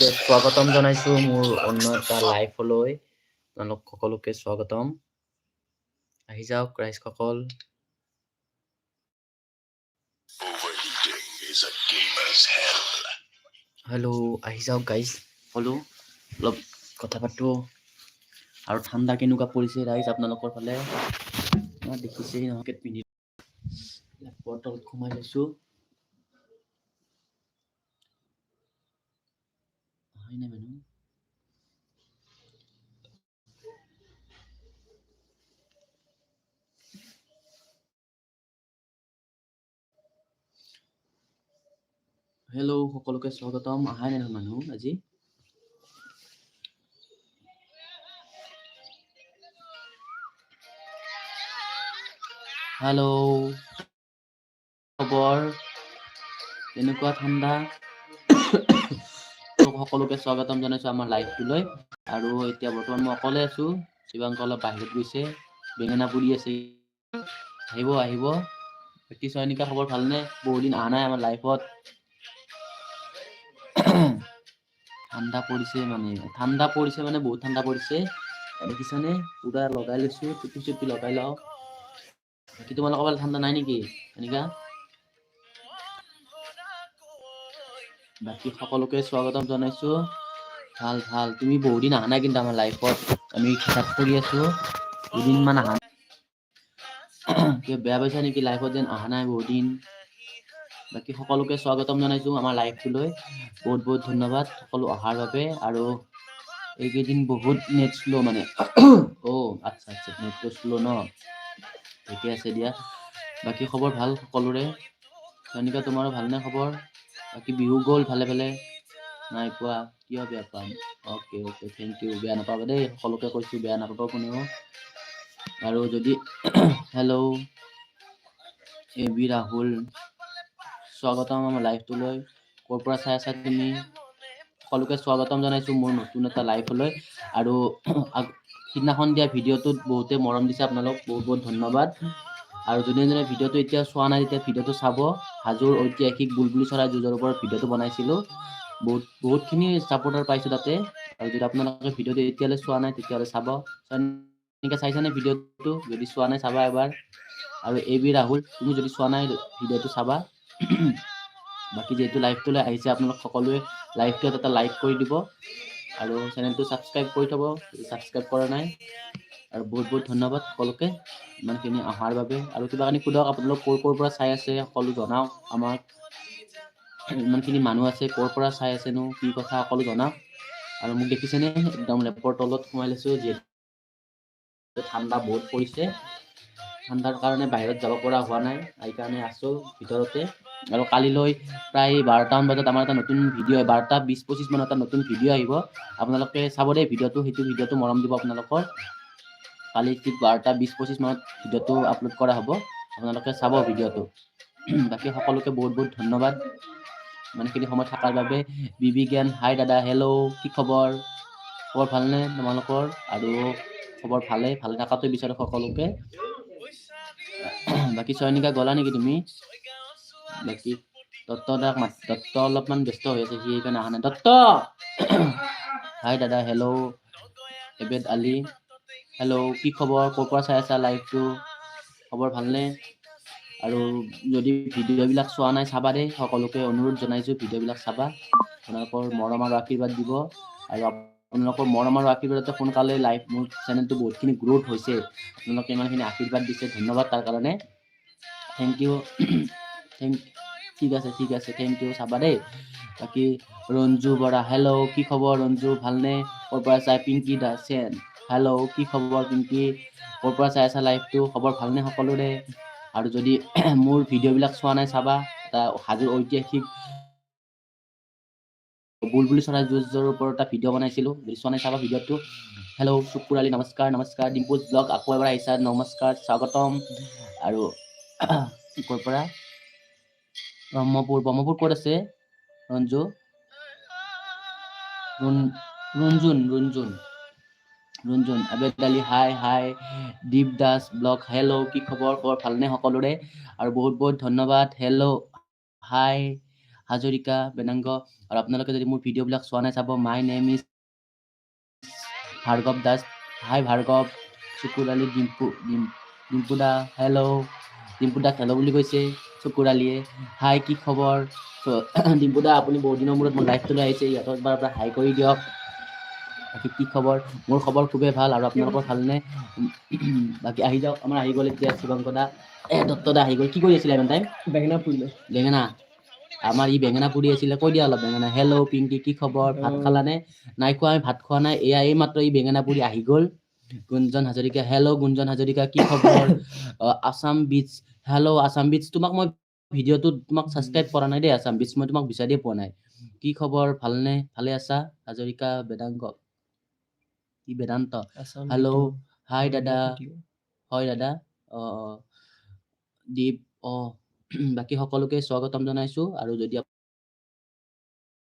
স্বাগতম জনাইছো, মোৰ অন্য এটা লাইফলৈ আপোনালোক সকলোকে স্বাগতম। আহি যাওক ৰাইজসকল. হেল্ল' আহি যাওক গাইজ সকলো, অলপ কথা পাতো। আৰু ঠাণ্ডা কেনেকুৱা পৰিছে, ৰাইজ আপোনালোকৰ ফালে? দেখিছেই নহকে পিন্ধি লেপৰ সোমাই লৈছো। নাই মানুহ হেল্ল' সকলোকে স্বাগতম। অহাই নাই মানুহ আজি। হেল্ল' খবৰ? কেনেকুৱা ঠাণ্ডা? সকলোকে স্বাগতম জনাইছো আমাৰ লাইভটোলৈ আৰু এতিয়া বৰ্তমান মই অকলে আছো, শিৱাংক অলপ বাহিৰত গৈছে, বেঙেনা পুৰি আছে। আহিব আহিব। বাকী চয়নিকা খবৰ ভালনে? বহুত দিন অহা নাই আমাৰ লাইফত ঠাণ্ডা পৰিছে মানে ঠাণ্ডা পৰিছে মানে বহুত ঠাণ্ডা পৰিছে। দেখিছানে? পুৰা লগাই লৈছো টুপি চুপি লগাই লওঁ। বাকী তোমালোকৰ ফালে ঠাণ্ডা নাই নেকি এনেকা বাকী সকলোকে স্বাগতম জনাইছো। ভালো ভালো। তুমি বহুত দিন অহা নাই কিন্তু আমাৰ লাইফত আমি কিতাপ কৰি আছো। দুদিনমান অহা কিবা বেয়া পাইছা নেকি? লাইফত যেন অহা নাই বহুত দিন বাকী সকলোকে স্বাগতম জনাইছো আমাৰ লাইফটোলৈ বহুত বহুত ধন্যবাদ সকলো অহাৰ বাবে। আৰু এইকেইদিন বহুত নেট শ্ল' মানে। অ' আচ্ছা আচ্ছা। নেটটো শ্ল' ন? ঠিকে আছে দিয়া। বাকী খবৰ ভালো সকলোৰে? চয়নিকা তোমাৰো ভালনে খবৰ? বাকী বিহু গ'ল ভালে ভালে। নাই পোৱা কিয় বেয়া পাম? অ'কে অ'কে থেংক ইউ বেয়া নাপাবা দেই। সকলোকে কৈছোঁ বেয়া নাপাবা কোনেও। আৰু যদি হেল্ল' এ বি ৰাহুল স্বাগতম আমাৰ লাইফটোলৈ ক'ৰ পৰা চাই আছা তুমি? সকলোকে স্বাগতম জনাইছোঁ মোৰ নতুন এটা লাইফলৈ আৰু সিদিনাখন দিয়া ভিডিঅ'টোত বহুতে মৰম দিছে আপোনালোক বহুত বহুত ধন্যবাদ। আৰু যোনে যোনে ভিডিঅ'টো এতিয়া চোৱা নাই, তেতিয়া ভিডিঅ'টো চাব। হাজোৰ ঐতিহাসিক বুলবুলি চৰাই যুঁজৰ ওপৰত ভিডিঅ'টো বনাইছিলোঁ। বহুত, বহুতখিনি ছাপোৰ্টাৰ পাইছোঁ তাতে। আৰু যদি আপোনালোকে ভিডিঅ'টো এতিয়ালৈ চোৱা নাই, তেতিয়াহ'লে চাব। এনেকৈ চাইছানে ভিডিঅ'টো? যদি চোৱা নাই, চাবা এবাৰ। আৰু এ বি, ৰাহুল, তুমি যদি চোৱা নাই, ভিডিঅ'টো চাবা। বাকী যিহেতু লাইভটোলৈ আহিছে, আপোনালোক সকলোৱে লাইভটোত এটা লাইক কৰি দিব। আৰু চেনেলটো ছাবস্ক্ৰাইব কৰি থ'ব। ছাবস্ক্ৰাইব কৰা নাই আৰু বহুত বহুত ধন্যবাদ সকলোকে। ইমানখিনি অহাৰ বাবে আৰু কিবা কানি সোধক, আপোনালোক ক'ৰ ক'ৰ পৰা চাই আছে সকলো জনাওক আমাক। ইমানখিনি মানুহ আছে, ক'ৰ পৰা চাই আছেনো, কি কথা সকলো জনাওক। আৰু মোক দেখিছেনে, একদম লেপৰ তলত সোমাই লৈছোঁ, যিহেতু ঠাণ্ডা বহুত পৰিছে। ঠাণ্ডাৰ কাৰণে বাহিৰত যাব পৰা হোৱা নাই সেইকাৰণে আছোঁ ভিতৰতে। আৰু কালিলৈ প্ৰায় বাৰটামান বজাত আমাৰ এটা নতুন ভিডিঅ' বাৰটা বিছ পঁচিছ মানত এটা নতুন ভিডিঅ' আহিব। আপোনালোকে চাব দেই, ভিডিঅ'টো, সেইটো ভিডিঅ'টো মৰম দিব আপোনালোকৰ। কালি ঠিক বাৰটা বিছ পঁচিছ মানত ভিডিঅ'টো আপলোড কৰা হ'ব। আপোনালোকে চাব ভিডিঅ'টো। বাকী সকলোকে বহুত বহুত ধন্যবাদ। ইমানখিনি সময় থকাৰ বাবে বি বি জ্ঞান, হাই দাদা, হেল্ল' কি খবৰ? খবৰ ভালনে তোমালোকৰ? আৰু খবৰ ভালে ভালে থকাটোৱে বিচাৰোঁ সকলোকে। বাকী চয়নিকা গ'লা নেকি তুমি? বাকী দত্ত দাক মাত, দত্ত অলপমান ব্যস্ত হৈ আছে, সি সেইকাৰণে অহা নাই। দত্ত! হাই দাদা, হেল্ল' এবেদ আলি। হেল্ল' কি খবৰ? ক'ৰ পৰা চাই আছা লাইভটো খবৰ ভালনে? আৰু যদি ভিডিঅ'বিলাক চোৱা নাই, চাবা দেই। সকলোকে অনুৰোধ জনাইছোঁ, ভিডিঅ'বিলাক চাবা। আপোনালোকৰ মৰম আৰু আশীৰ্বাদ দিব। আৰু আপোনালোকৰ মৰম আৰু আশীৰ্বাদতে সোনকালে লাইভ মোৰ চেনেলটো বহুতখিনি গ্ৰ'থ হৈছে। আপোনালোকে ইমানখিনি আশীৰ্বাদ দিছে, ধন্যবাদ তাৰ কাৰণে। থেংক ইউ থেংক ঠিক আছে ঠিক আছে। থেংক ইউ চাবা দেই। বাকী ৰঞ্জু বৰা হেল্ল' কি খবৰ? ৰঞ্জু, ভালনে? ক'ৰ পৰা চাই? পিংকি দাসেন হেল্ল' কি খবৰ পিংকি ক'ৰ পৰা চাই আছা লাইভটো খবৰ ভালনে সকলোৰে? আৰু যদি মোৰ ভিডিঅ'বিলাক চোৱা নাই চাবা, এটা হাজোৰ ঐতিহাসিক বুলবুলি চৰাই যুঁজৰ ওপৰত এটা ভিডিঅ' বনাইছিলোঁ। যদি চোৱা নাই চাবা ভিডিঅ'টো। হেল্ল' চুকুৰ নমস্কাৰ নমস্কাৰ ডিম্পুজ ব্লগ, আকৌ এবাৰ আহিছা, নমস্কাৰ, স্বাগতম। আৰু ক'ৰ পৰা? ব্ৰহ্মপুৰ ব্ৰহ্মপুৰ ক'ত আছে? Ranju? Runjun Runjun. Runjun Abed Ali, hi hi, Deep Das blog hello' কি খবৰ খবৰ ভালনে সকলোৰে? আৰু বহুত বহুত ধন্যবাদ, হেল্ল' হাই, হাজৰিকা বেনাংগ। আৰু আপোনালোকে যদি মোৰ ভিডিঅ'বিলাক চোৱা নাই, চাব, my name is Bhargav Das. Hi, Bhargav Chakurali Dimpu, ডিম, ডিম্পু দা, হেল্ল' ডিম্পু দাক হেল্ল' বুলি কৈছে চকুৰালীয়ে হাই, কি খবৰ? চ' ডিম্পু দা, আপুনি বহুত দিনৰ মূৰত মোৰ লাইফটোলৈ আহিছে ইহঁতৰ পৰা হাই কৰি দিয়ক। বাকী কি খবৰ মোৰ খবৰ খুবেই ভাল আৰু আপোনালোকৰ ভালনে? বাকী আহি যাওক আমাৰ আহি গ'ল এতিয়া শিৱংক দা এ দত্ত দা আহি গ'ল কি কৰি আছিলে ইমান টাইম বেঙেনা ফুৰিলে বেঙেনা। আমাৰ ই বেঙেনা পুৰি আছিলে কৈ দিয়া অলপ বেঙেনা। হেল্ল' পিংকি কি খবৰ? ভাত. খালানে? নাই খোৱা আমি ভাত খোৱা নাই এয়া এই মাত্ৰ ই বেঙেনা পুৰি আহি গ'ল। গুঞ্জন হাজৰিকা হেল্ল' গুঞ্জন হাজৰিকা কি খবৰ? Assam beats hello' Assam beats তোমাক মই ভিডিঅ'টোত তোমাক ছাবস্ক্ৰাইব কৰা নাই দেই আছাম বিটছ মই তোমাক বিচাৰিয়ে পোৱা নাই। কি খবৰ ভালনে? ভালে আছা? হাজৰিকা বেদাংগ কি বেদান্ত. ভিডিঅ', হাই দাদা। হয় দাদা অ দীপ অ বাকী সকলোকে স্বাগতম জনাইছো আৰু যদি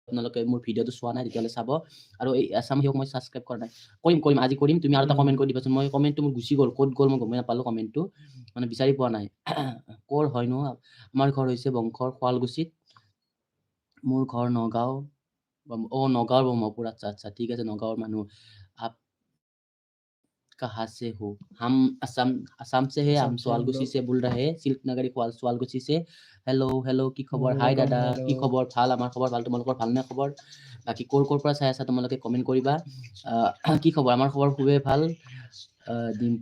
আপোনালোকে মোৰ ভিডিঅ'টো চোৱা নাই তেতিয়াহ'লে চাব আৰু এই আছাম হিয়ক মই ছাবস্ক্ৰাইব কৰা নাই কৰিম কৰিম আজি কৰিম তুমি আৰু এটা। কমেণ্ট কৰি দিবাচোন মই কমেণ্টটো মোৰ গুচি গ'ল ক'ত গ'ল মই গমেই নাপালোঁ কমেণ্টটো মানে বিচাৰি পোৱা নাই ক'ৰ হয়নো আমাৰ ঘৰ হৈছে বংশৰ শুৱালকুছিত মোৰ ঘৰ নগাঁও অ নগাঁৱৰ ব্ৰহ্মপুৰ আচ্ছা আচ্ছা ঠিক আছে নগাঁৱৰ মানুহ कहाँ से हो हम असम असम से है हम असम से हम सुआलकुची लोग। से बोल रहे हैं सिल्क नगरी শুৱাল- শুৱালকুছি से হেল্ল' হেল্ল' কি খবৰ হাই welcome, দাদা কি hello. খবৰ ভাল আমাৰ খবৰ ভাল তোমালোকৰ ভালনে খবৰ বাকী ক'ৰ ক'ৰ পৰা চাই আছা তোমালোকে কমেণ্ট কৰিবা আহ, কি খবৰ আমাৰ খবৰ খুবেই ভাল আহ, ডিম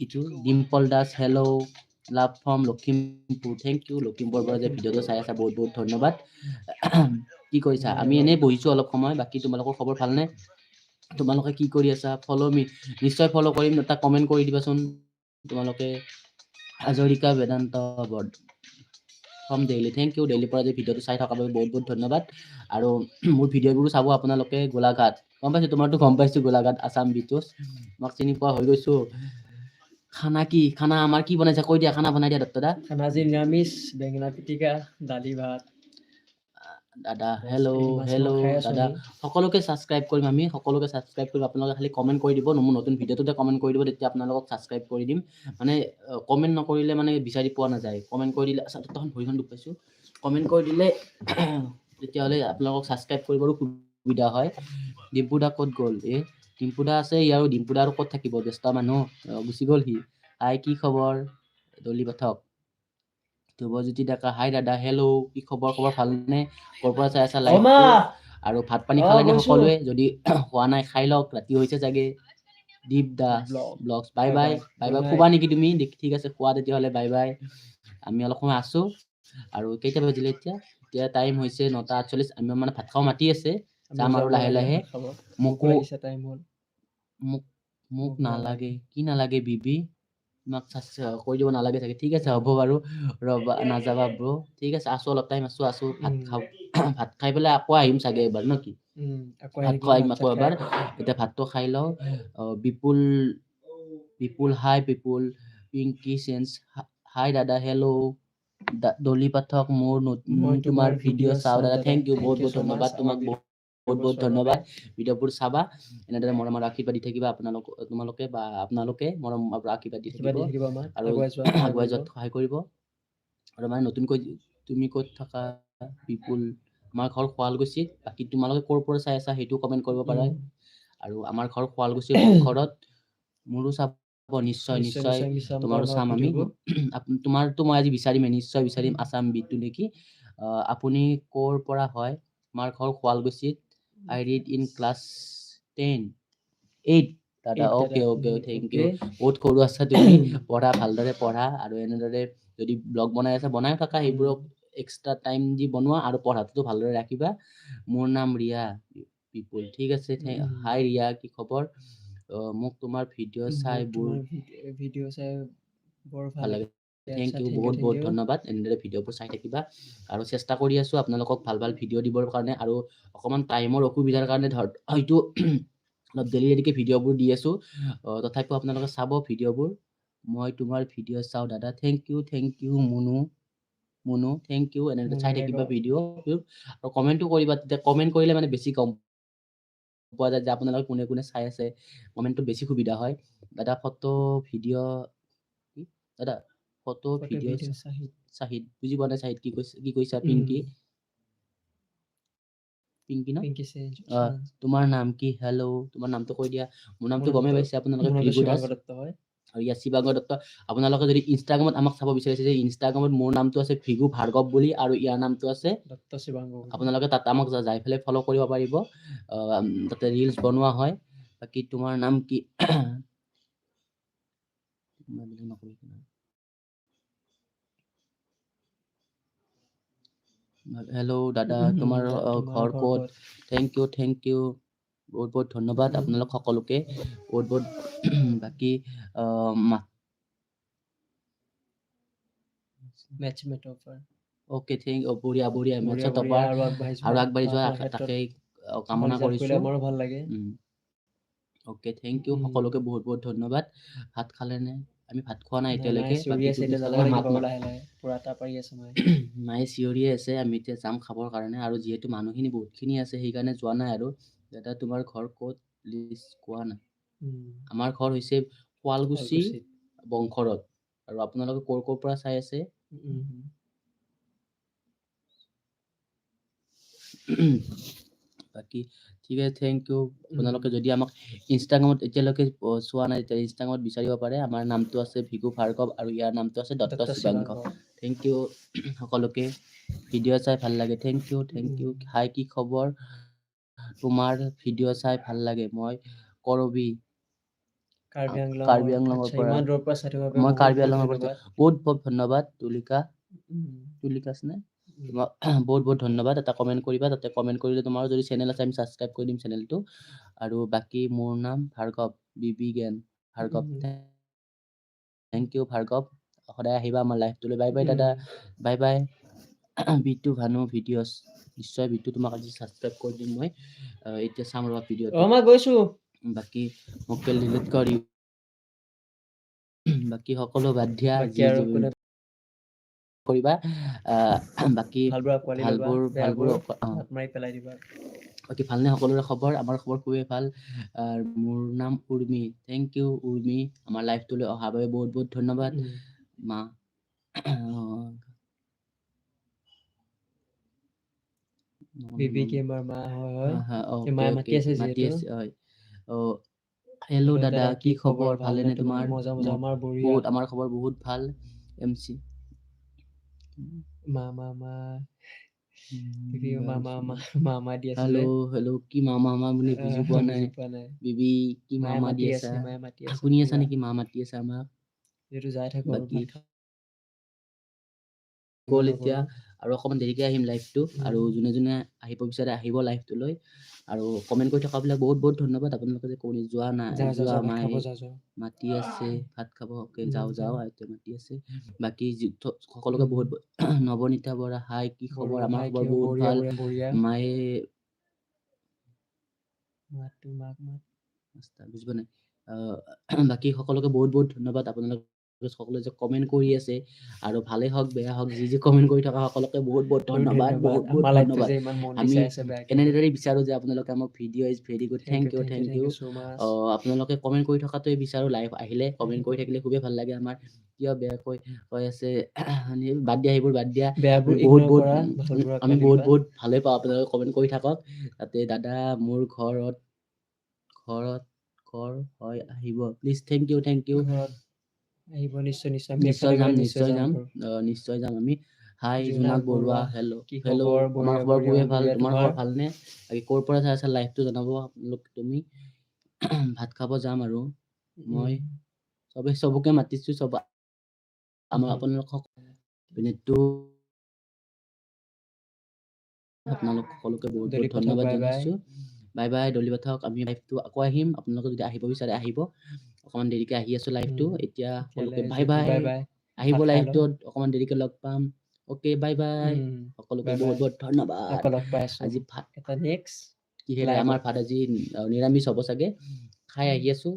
ইটো Dimple Das hello' love from Lakhimpur thank you লখিমপুৰৰ পৰা যে ভিডিঅ'টো চাই আছা বহুত বহুত ধন্যবাদ কি কৰিছা আমি এনেই বহিছো অলপ সময় বাকী তোমালোকৰ খবৰ ভালনে তোমালোকে কি কৰি আছা? ফ'ল' মি নিশ্চয় ফ'ল' কৰিম, এটা কমেণ্ট কৰি দিবাচোন। তোমালোকে হাজৰিকা বেদান্ত বৰ্ড ফ্ৰম ডেইলি থেংক ইউ ডেইলিৰ পৰা যে ভিডিঅ'টো চাই থকাৰ বাবে বহুত বহুত ধন্যবাদ। আৰু মোৰ ভিডিঅ'বোৰো চাব আপোনালোকে গোলাঘাট। গম পাইছোঁ? তোমাৰতো গম পাইছোঁ, গোলাঘাট আছাম বিটোচ তোমাক চিনি পোৱা হৈ গৈছোঁ। খানা কি? খানা আমাৰ কি বনাইছে? কৈ দিয়া, খানা বনাই দিয়া দত্ত দা খানা আজি নিৰামিষ, বেঙেনা পিটিকা, দালি ভাত। দাদা হেল্ল' এই হেল্ল' দাদা। সকলোকে ছাবস্ক্ৰাইব কৰিম আমি সকলোকে ছাবস্ক্ৰাইব কৰিম আপোনালোকে খালি কমেণ্ট কৰি দিব মোৰ নতুন ভিডিঅ'টোতে কমেণ্ট কৰি দিব তেতিয়া আপোনালোকক ছাবস্ক্ৰাইব কৰি দিম। মানে কমেণ্ট নকৰিলে মানে বিচাৰি পোৱা নাযায়। কমেণ্ট কৰি দিলে আচ্ছা তখন ভৰিখন দুখ পাইছোঁ। কমেণ্ট কৰি দিলে তেতিয়াহ'লে আপোনালোকক ছাবস্ক্ৰাইব কৰিবৰো সুবিধা হয়। ডিম্পু দা ক'ত গ'ল? এ ডিম্পু দা আছে ই আৰু ডিম্পু দা আৰু ক'ত থাকিব? ব্যস্ত মানুহ গুচি গ'ল সি। হাই কি খবৰ? দলি পাঠক ধ্ৰুৱজ্যোতি ডেকা হাই দাদা হেল্ল' কি খবৰ? খবৰ ভালনে? ক'ৰ পৰা চাই আছা লাইভ আৰু ভাত পানী অ, খালে নে গৈছো। সকলোৱে? যদি খোৱা নাই খাই লওক ৰাতি হৈছে চাগে। Deep Das blogs bye bye bye bye. শুবা নেকি তুমি? ঠিক আছে খোৱা তেতিয়াহ'লে বাই বাই। আমি অলপ সময় আছোঁ। আৰু কেইটা বাজিলে এতিয়া? এতিয়া টাইম হৈছে নটা আঠচল্লিছ। আমি মানে ভাত খাব মাতি আছে। যাম আৰু লাহে লাহে মোক মোক মোক নালাগে। কি নালাগে বিবি? তোমাক কৈ দিব নালাগে চাগে। ঠিক আছে হ'ব বাৰু। ৰবা নাযাবা ব্ৰ। ঠিক আছে আছোঁ অলপ টাইম আছোঁ আছোঁ ভাত। খাওঁ। ভাত খাই পেলাই আকৌ আহিম চাগে এবাৰ ন কি? আকৌ ভাত আহিম আকৌ এবাৰ। এতিয়া ভাতটো খাই লওঁ। বিপুল বিপুল হাই বিপুল। পিংকি চেঞ্জ হাই দাদা হেল্ল' দলি পাঠক মোৰ মই তোমাৰ ভিডিঅ' চাওঁ দাদা। থেংক ইউ বহুত বহুত. ধন্যবাদ। তোমাক বহুত বহুত বহুত ধন্যবাদ। ভিডিঅ'বোৰ চাবা। এনেদৰে মৰম আৰু আশীৰ্বাদ দি থাকিবা। আপোনালোক তোমালোকে বা আপোনালোকে মৰম আৰু আশীৰ্বাদ দি কিবা থাকিব আৰু আগুৱাই যোৱাত সহায় কৰিব। আৰু মানে নতুনকৈ তুমি ক'ত থাকা বিপুল আমাৰ ঘৰ শুৱালকুছিত। বাকী তোমালোকে ক'ৰ পৰা চাই আছা সেইটো কমেণ্ট কৰিব পাৰা। আৰু আমাৰ ঘৰ শুৱালকুছিৰ ঘৰত। মোৰো চাব নিশ্চয় নিশ্চয় তোমাৰো চাম আমি। তোমাৰতো মই আজি বিচাৰিমেই নিশ্চয় বিচাৰিম। আছাম বিটটো নেকি। আপুনি ক'ৰ পৰা হয়? আমাৰ ঘৰ শুৱালকুছিত। I read in class ten eight দাদা Eight okay. Okay thank okay. You বহুত সৰু আছা তুমি পঢ়া ভালদৰে পঢ়া আৰু এনেদৰে যদি ব্লগ বনাই আছা বনাই থাকা সেইবোৰক এক্সট্ৰা টাইম দি বনোৱা আৰু পঢ়াটোতো ভালদৰে ৰাখিবা। মোৰ নাম ৰিয়া পিপুল ঠিক আছে। হাই ৰিয়া কি খবৰ? মোক তোমাৰ ভিডিঅ' চাই বোৰ ভিডিঅ' চাই বৰ ভালো লাগে। থেংক ইউ বহুত বহুত ধন্যবাদ। এনেদৰে ভিডিঅ'বোৰ চাই থাকিবা। আৰু চেষ্টা কৰি আছোঁ আপোনালোকক ভালো ভালো ভিডিঅ' দিবৰ কাৰণে আৰু অকণমান টাইমৰ অসুবিধাৰ কাৰণে ধৰ হয়তো অলপ দেৰি দেৰিকৈ ভিডিঅ'বোৰ দি আছোঁ। তথাপিও আপোনালোকে চাব ভিডিঅ'বোৰ মই তোমাৰ ভিডিঅ' চাওঁ দাদা। Thank you thank you Munu. Munu thank you এনেদৰে চাই থাকিবা। ভিডিঅ' আৰু কমেণ্টো কৰিবা। তেতিয়া কমেণ্ট কৰিলে মানে বেছি গম পোৱা যায় যে আপোনালোকে কোনে কোনে চাই আছে। কমেণ্টটো বেছি সুবিধা হয়। দাদা ফটো ভিডিঅ' দাদা ফটো ভিডিঅ' চাহিদ। বুজি পোৱা নাই চাহিদ কি কৈছে কি কৈছা পিংকি? পিংকি ন? তোমাৰ নাম কি? হেল্ল' তোমাৰ নামটো কৈ দিয়া। মোৰ নামটো গমেই পাইছে আপোনালোকে ভৃগু দাস আৰু ইয়াত শিৱাংকৰ দত্ত। আপোনালোকে যদি ইনষ্টাগ্ৰামত আমাক চাব বিচাৰিছে যে ইনষ্টাগ্ৰামত মোৰ নামটো আছে ভৃগু ভাৰ্গৱ বুলি আৰু ইয়াৰ নামটো আছে দত্ত বুলি। আপোনালোকে তাত আমাক যাই পেলাই ফ'ল' কৰিব পাৰিব। তাতে ৰিলছ বনোৱা হয়। বাকী তোমাৰ নাম কি? মই বেলেগ নকওঁ একো নাই। হেল্ল' দাদা তোমাৰ ঘৰ ক'ত? থেংক ইউ থেংক ইউ বহুত বহুত ধন্যবাদ আপোনালোক সকলোকে। বহুত বহুত বাকী অ'কে থেংক বঢ়িয়া বঢ়িয়া বঢ়িয়া মেটছত টপাৰ আৰু আগবাঢ়ি যোৱা ভাল কামনা কৰিছো। আমাৰো ভাল লাগে। Okay thank you. সকলোকে বহুত বহুত ধন্যবাদ। ভাত খালে নে আমি ভাত খোৱা নাই নাই, এতিয়ালৈকে মায়ে পুৰা পাৰি আছে চিঞৰিয়ে আছে আমি এতিয়া যাম খাবৰ কাৰণে আৰু যিহেতু মানুহখিনি বহুতখিনি আছে সেইকাৰণে যোৱা নাই আৰু। দাদা তোমাৰ ঘৰ ক'ত? প্লিজ কোৱা না আমাৰ ঘৰ হৈছে শুৱালকুছি। বংশৰত আৰু আপোনালোকে ক'ৰ ক'ৰ পৰা চাই আছে? বাকী ঠিক আছে থেংক ইউ আপোনালোকে। যদি আমাক ইনষ্টাগ্ৰামত এতিয়ালৈকে চোৱা নাই তেতিয়া ইনষ্টাগ্ৰামত বিচাৰিব পাৰে আমাৰ নামটো আছে ভিগু ভাৰ্গৱ আৰু ইয়াৰ নামটো আছে দত্ত শিৱাংকৰ থেংক ইউ সকলোকে। ভিডিঅ' চাই ভাল লাগে। Thank you thank you. Hi কি খবৰ? তোমাৰ ভিডিঅ' চাই ভাল লাগে। মই কৰবি। আংলঙৰ পৰা। মই বহুত কাৰ্বি বহুত আংলঙৰ পৰা। ধন্যবাদ বহুত বহুত ধন্যবাদ তুলিকা। উম, তুলিকাছ নে? উম, তোমাক বহুত বহুত ধন্যবাদ। এটা কমেণ্ট কৰিবা তাতে কমেণ্ট কৰিলে তোমাৰো যদি চেনেল আছে আমি ছাবস্ক্ৰাইব কৰি দিম চেনেলটো আৰু বাকী মোৰ নাম ভাৰ্গৱ বি বি জ্ঞান। ভাৰ্গৱ। Thank you Bhargav. সদায় আহিবা আমাৰ লাইফটোলৈ বাই বাই দাদা। বাই বাই বিটু ভানু ভিডিঅ'ছ নিশ্চয় বিটু তোমাক আজি ছাবস্ক্ৰাইব কৰি দিম মই। এতিয়া চাম ৰবা ভিডিঅ'টো অ মই গৈছো। বাকী মোকে ডিলিট কৰি বাকী সকলো বাদ দিয়া। কৰিবা আহ, বাকী ভালবোৰ ভালবোৰ মাৰি পেলাই দিবা। বাকী ভালনে সকলোৰে খবৰ? আমাৰ খবৰ খুবেই ভাল মোৰ নাম উৰ্মি। Thank U Urmi. আমাৰ লাইফটোলৈ অহাৰ বাবে বহুত বহুত ধন্যবাদ। মা হেল্ল' দাদা কি খবৰ? ভালেনে তোমাৰ? বহুত আমাৰ খবৰ বহুত ভাল এম চি মা মা মা মামা মা মামা দি হেল্ল' হেল্ল' কি মামা মামা বুলি বুজি আহ, পোৱা নাই বুজি পোৱা নাই বিবি কি মায়ে মামা দি মাতি আছা শুনি আছা নেকি মা মাতি আছে আমাক যিহেতু যাই থাকো বাকী গ'ল। এতিয়া আৰু অকণমান দেৰিকে আহিম লাইভটো আৰু যোনে যোনে আহিব বিচাৰে আহিব লাইভটোলৈ আৰু কমেণ্ট কৰি থকাবিলাক বহুত বহুত ধন্যবাদ। আপোনালোকে যে কৰি যোৱা নাই যোৱা মাতি আছে ভাত খাব অকে যাওঁ যাওঁ। আইতাই মাতি আছে। বাকী সকলোকে বহুত নৱনীতা বৰা হাই কি খবৰ? আমাৰ খবৰ বহুত ভাল। মায়ে মাত মাক মাত। আচ্ছা, বুজি পোৱা নাই বাকী সকলোকে বহুত বহুত ধন্যবাদ। আপোনালোকে সকলোৱে যে কমেণ্ট কৰি আছে আৰু ভালে হওক বেয়া হওক যি যি কমেণ্ট কৰি থকা সকলোকে বহুত বহুত ধন্যবাদ বহুত বহুত আমাৰ ধন্যবাদ। আমি এনেদৰে বিচাৰো যে আপোনালোকে আমাক video' is very good thank you thank you আপোনালোকে কমেণ্ট কৰি থকাটোৱে বিচাৰো। লাইভ আহিলে কমেণ্ট কৰি থাকিলে খুবেই ভাল লাগে আমাৰ। কিয় বেয়াকৈ কৈ আছে? বাদ দিয়া সেইবোৰ বাদ দিয়া। বহুত বহুত আমি বহুত। বহুত ভালে পাওঁ আপোনালোকে কমেণ্ট কৰি থাকক। তাতে দাদা মোৰ ঘৰত ঘৰত ঘৰ হয় আহিব। Please thank you thank you আহিব নিশ্চয় নিশ্চয়। নিশ্চয় যাম নিশ্চয় যাম। নিশ্চয় যাম আমি। হাই জোনাক বৰুৱা। হেল্ল' হেল্ল' বঢ়িয়া, খবৰ খুবেই ভাল। তোমাৰ তোমাৰ? খবৰ ভালনে? বাকী ক'ৰ পৰা চাই আছা লাইভটো জনাব আপোনালোক তুমি? ভাত খাব যাম আৰু। মই চবে চবকে মাতিছো চব আমাৰ আপোনালোকক পিনেতো আপোনালোক সকলোকে বহুত বহুত ধন্যবাদ। জনাইছো। বাই বাই দলি পাঠক আমি লাইভটো আকৌ আহিম। আপোনালোকে যদি আহিব বিচাৰে আহিব। অকণমান দেৰিকে আহি আছো লাইভটো এতিয়া সকলোকে বাই বাই। আহিব। লাইভটোত অকণমান দেৰিকে লগ পাম। অ'কে বাই বাই সকলোকে বহুত। বহুত ধন্যবাদ। আজি ভাত কিহেৰে আমাৰ। ভাত আজি নিৰামিষ হ'ব চাগে। খাই আহি আছো।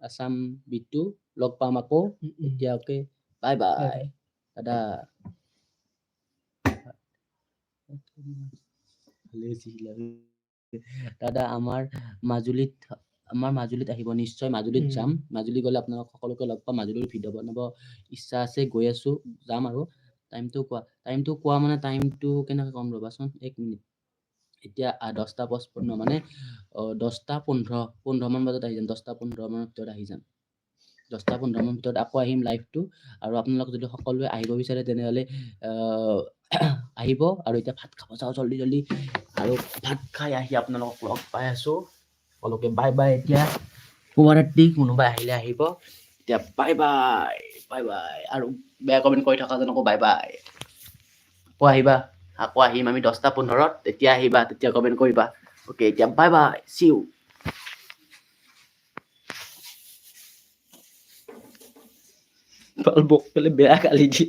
আছাম বিটু লগ পাম আকৌ। এতিয়া অ'কে বাই বাই। দাদা। দাদা আমাৰ মাজুলীত আমাৰ মাজুলীত আহিব নিশ্চয় মাজুলীত যাম। মাজুলী গ'লে আপোনালোক সকলোকে লগ পাম। মাজুলীৰ ভিডিঅ' বনাব ইচ্ছা আছে গৈ আছো যাম আৰু। টাইমটো কোৱা টাইমটো কোৱা মানে টাইমটো কেনেকৈ ক'ম ৰ'বাচোন? এক মিনিট। এতিয়া দহটা পঁচপন্ন মানে দহটা পোন্ধৰ পোন্ধৰমান বজাত আহি যাম। দহটা পোন্ধৰ মানৰ ভিতৰত আহি যাম। দহটা পোন্ধৰ মানৰ ভিতৰত আকৌ আহিম লাইভটো আৰু আপোনালোক যদি সকলোৱে আহিব বিচাৰে তেনেহ'লে আহ, আহিব। আৰু এতিয়া ভাত খাব যাওঁ জল্দি জল্দি। আৰু ভাত খাই আহি আপোনালোকক লগ পাই আছোঁ। সকলোকে বাই বাই এতিয়া শুভৰাত্ৰি কোনোবাই আহিলে আহিব এতিয়া বাই বাই বাই বাই আৰু বেয়া কমেণ্ট কৰি থকাজনকো বাই বাই আকৌ আহিবা আকৌ আহিম আমি দহটা পোন্ধৰত তেতিয়া আহিবা তেতিয়া কমেণ্ট কৰিবা অ'কে এতিয়া বাই বাই চি ইউ ভাল বক পেলাই বেয়া গালি দিছে